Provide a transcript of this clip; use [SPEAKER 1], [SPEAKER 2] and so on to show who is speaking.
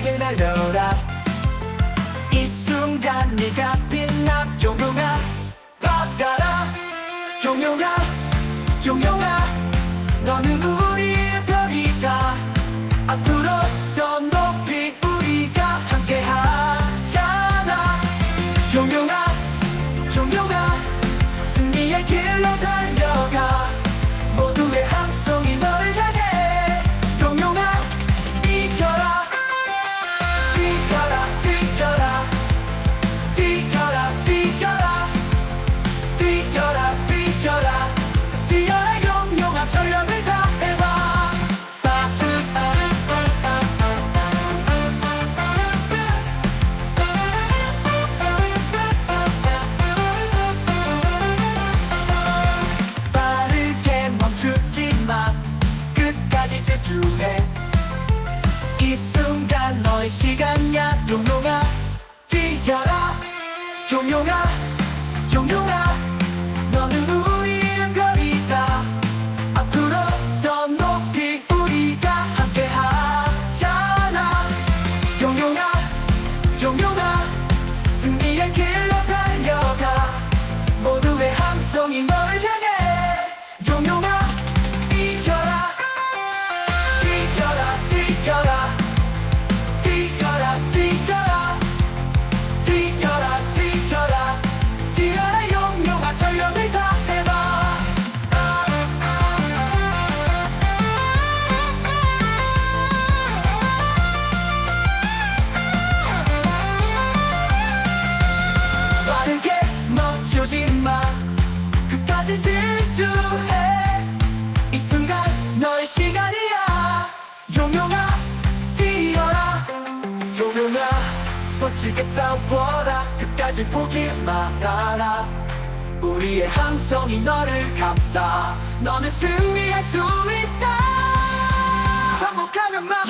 [SPEAKER 1] 세상을 날려라. 이 순간 네가 빛나. 종용아 받아라 종용아 종용아 너는 우 주해. 이 순간 너의 시간야. 용용아 뛰어라. 용용아 용용. 실게 싸워라. 끝까지 포기 말아라. 우리의 함성이 너를 감싸. 너는 승리할 수 있다. 반복하면 막